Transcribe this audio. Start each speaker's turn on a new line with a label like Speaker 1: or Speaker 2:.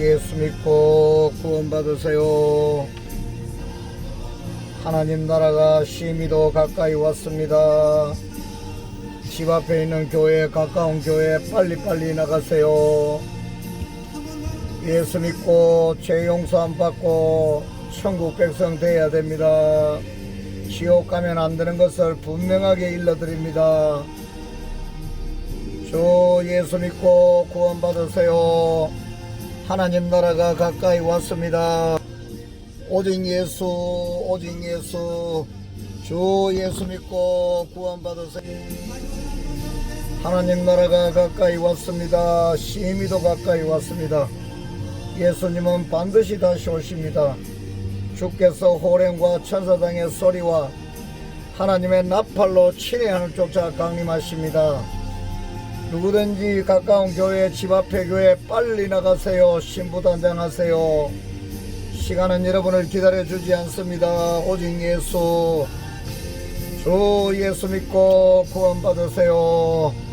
Speaker 1: 예수 믿고 구원받으세요. 하나님 나라가 심히도 가까이 왔습니다. 집 앞에 있는 교회, 가까운 교회 빨리빨리 나가세요. 예수 믿고 죄 용서함 받고 천국 백성 되어야 됩니다. 지옥 가면 안 되는 것을 분명하게 일러드립니다. 주 예수 믿고 구원받으세요. 하나님 나라가 가까이 왔습니다. 오직 예수, 오직 예수, 주 예수 믿고 구원받으세요. 하나님 나라가 가까이 왔습니다. 심히도 가까이 왔습니다. 예수님은 반드시 다시 오십니다. 주께서 호랭과 천사장의 소리와 하나님의 나팔로 친애하는 쫓아 강림하십니다. 누구든지 가까운 교회, 집 앞에 교회 빨리 나가세요. 신부 단장하세요. 시간은 여러분을 기다려주지 않습니다. 오직 예수, 주 예수 믿고 구원받으세요.